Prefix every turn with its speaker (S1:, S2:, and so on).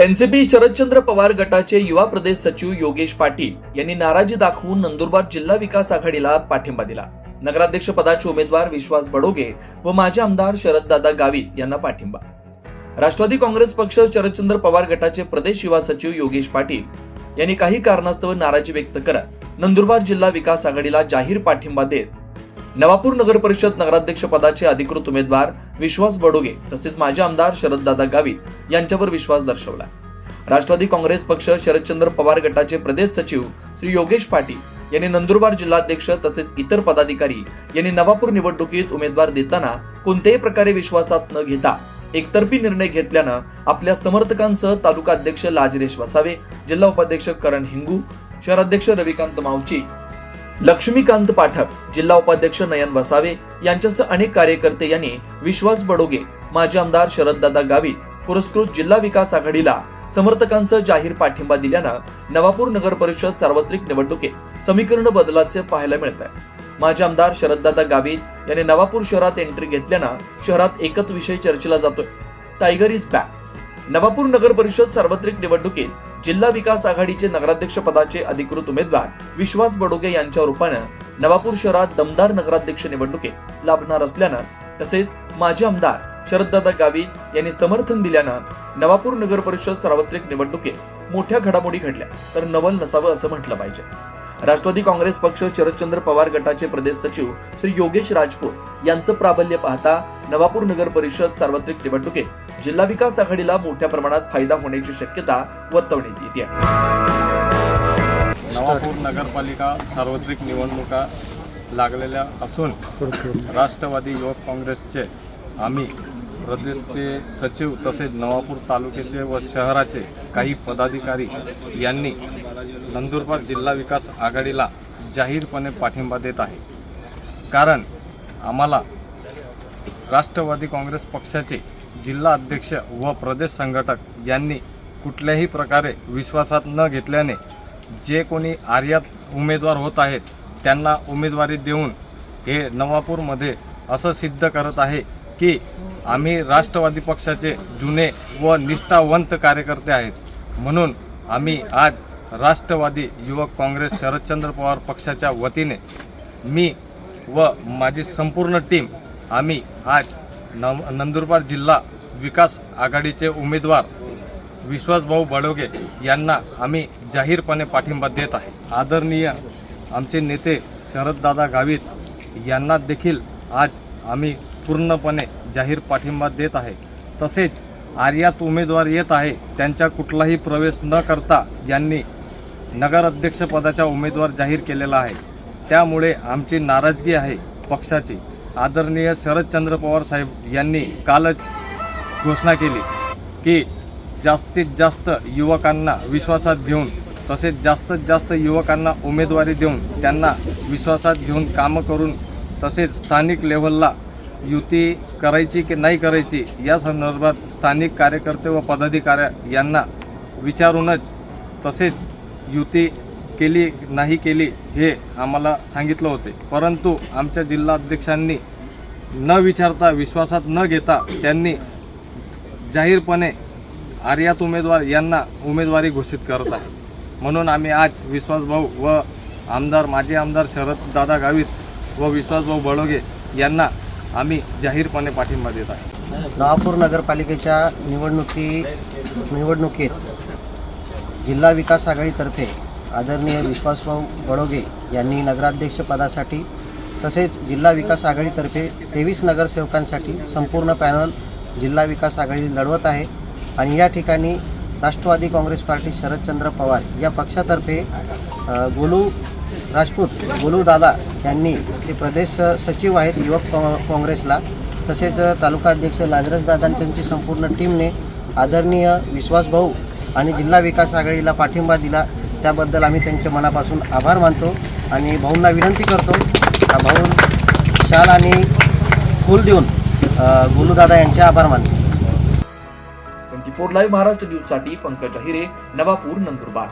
S1: NCP Sharadchandra Pawar गटाचे युवा प्रदेश सचिव योगेश पाटील यांनी नाराजी दाखवून नंदुरबार जिल्हा विकास आघाडीला पाठिंबा दिला. नगराध्यक्ष पदाचे उमेदवार विश्वास बडोगे व माजी आमदार शरददादा गावित यांना पाठिंबा. राष्ट्रवादी काँग्रेस पक्ष शरदचंद्र पवार गटाचे प्रदेश युवा सचिव योगेश पाटील यांनी काही कारणास्तव नाराजी व्यक्त करत नंदुरबार जिल्हा विकास आघाडीला जाहीर पाठिंबा देत नवापूर नगर परिषद नगराध्यक्ष पदाचे अधिकृत उमेदवार विश्वास बडोगे तसेच माजी आमदार शरददादा गावित यांच्यावर विश्वास दर्शवला. राष्ट्रवादी काँग्रेस पक्ष शरदचंद्र पवार गटाचे प्रदेश सचिव श्री योगेश पाटील यांनी नंदुरबार जिल्हाध्यक्ष तसेच इतर पदाधिकारी यांनी नवापूर निवडणुकीत उमेदवार देताना कोणत्याही प्रकारे विश्वासात न घेता एकतर्फी निर्णय घेतल्यानं आपल्या समर्थकांसह तालुका अध्यक्ष लाजरेश वसावे जिल्हा उपाध्यक्ष करण हिंगू शहराध्यक्ष रविकांत मावची लक्ष्मीकांत पाठक जिल्हा उपाध्यक्ष नयन वसावे यांच्यासह अनेक कार्यकर्ते यांनी विश्वास बडोगे माजी आमदार शरददादा गावित पुरस्कृत जिल्हा विकास आघाडीला समर्थकांसह जाहीर पाठिंबा दिल्यानं नवापूर नगर परिषद सार्वत्रिक निवडणुकीत समीकरण बदलाचे पाहायला मिळत आहे माजी आमदार शरददादा गावित यांनी नवापूर शहरात एंट्री घेतल्यानं शहरात एकच विषय चर्चेला जातोय. टायगर इज बॅक नवापूर नगर परिषद सार्वत्रिक निवडणुकीत जिल्हा विकास आघाडीचे नगराध्यक्ष पदाचे अधिकृत उमेदवार विश्वास बडोगे यांच्या रूपानं नवापूर शहरात दमदार नगराध्यक्ष निवडणुकीत लाभणार असल्यानं तसेच माजी आमदार शरददादा गावित यांनी समर्थन दिल्यानं नवापूर नगर परिषद सार्वत्रिक निवडणुकीत मोठ्या घडामोडी घडल्या. तर नवल नसावं असं म्हटलं पाहिजे. राष्ट्रवादी काँग्रेस पक्ष शरदचंद्र पवार गटाचे प्रदेश सचिव श्री योगेश राजपूत यांचं प्राबल्य पाहता नवापूर नगर परिषद सार्वत्रिक निवडणुकीत जिल्हा विकास आघाडीला मोठ्या प्रमाणात फायदा होण्याची शक्यता वर्तवण्यात येते.
S2: नवापूर नगरपालिका सार्वत्रिक निवडणुका लागलेल्या असून राष्ट्रवादी युवक काँग्रेसचे आम्ही प्रदेशचे सचिव तसेच नवापूर तालुक्याचे व शहराचे काही पदाधिकारी यांनी नंदुरबार जिल्हा विकास आघाडीला जाहीरपणे पाठिंबा देत आहे. कारण आम्हाला राष्ट्रवादी काँग्रेस पक्षाचे जिल्हा अध्यक्ष व प्रदेश संघटक यांनी कुठल्याही प्रकारे विश्वासात न घेतल्याने जे कोणी आर्यात उमेदवार होत आहेत त्यांना उमेदवारी देऊन हे नवापूरमध्ये असं सिद्ध करत आहे की आम्ही राष्ट्रवादी पक्षाचे जुने व निष्ठावंत कार्यकर्ते आहेत. म्हणून आम्ही आज राष्ट्रवादी युवक काँग्रेस शरदचंद्र पवार पक्षाच्या वतीने मी व माझी संपूर्ण टीम आम्ही आज न नंदुरबार जिल्हा विकास आघाडीचे उमेदवार विश्वासभाऊ बडोगे यांना आम्ही जाहीरपणे पाठिंबा देत आहे. आदरणीय आमचे नेते शरददादा गावित यांना देखील आज आम्ही पूर्णपणे जाहीर पाठिंबा देत आहे. तसेच आर्यात उमेदवार येत आहे त्यांच्या कुठलाही प्रवेश न करता यांनी नगराध्यक्षपदाचा उमेदवार जाहीर केलेला आहे. त्यामुळे आमची नाराजगी आहे पक्षाची. आदरणीय शरदचंद्र पवार साहेब यांनी कालच घोषणा केली की जास्तीत जास्त युवकांना विश्वासात घेऊन तसेच जास्तीत जास्त युवकांना उमेदवारी देऊन त्यांना विश्वासात घेऊन कामं करून तसेच स्थानिक लेव्हलला युती करायची की नाही करायची या संदर्भात स्थानिक कार्यकर्ते व पदाधिकाऱ्या यांना विचारूनच तसेच युती केली नाही केली हे आम्हाला सांगितलं होते. परंतु आमच्या जिल्हाध्यक्षांनी न विचारता विश्वासात न घेता त्यांनी जाहीरपणे आर्यात उमेदवार यांना उमेदवारी घोषित करत आहे. म्हणून आम्ही आज विश्वासभाऊ व आमदार माजी आमदार शरददादा गावित व विश्वासभाऊ बळोगे यांना आम्ही जाहीरपणे पाठिंबा देत आहे.
S3: नवापूर नगरपालिकेच्या निवडणुकी निवडणुकीत जिल्हा विकास आघाडीतर्फे आदरणीय विश्वासभाऊ बडोगे यांनी नगराध्यक्षपदासाठी तसेच जिल्हा विकास आघाडीतर्फे तेवीस नगरसेवकांसाठी संपूर्ण पॅनल जिल्हा विकास आघाडी लढवत आहे. आणि या ठिकाणी राष्ट्रवादी काँग्रेस पार्टी शरदचंद्र पवार या पक्षातर्फे गोलू राजपूत गोलू दादा यांनी ते प्रदेश सचिव आहेत युवक काँ- काँग्रेसला. तसेच तालुका अध्यक्ष लाजरस दादा त्यांची संपूर्ण टीमने आदरणीय विश्वासभाऊ आणि जिल्हा विकास आघाडीला पाठिंबा दिला. त्याबद्दल आम्ही त्यांचे मनापासून आभार मानतो आणि भाऊंना विनंती करतो का भाऊ शाल आणि फूल देऊन गोलूदादा यांचे आभार मानतो.
S1: ट्वेंटी फोर लाईव्ह महाराष्ट्र न्यूजसाठी पंकज अहिरे नवापूर नंदुरबार.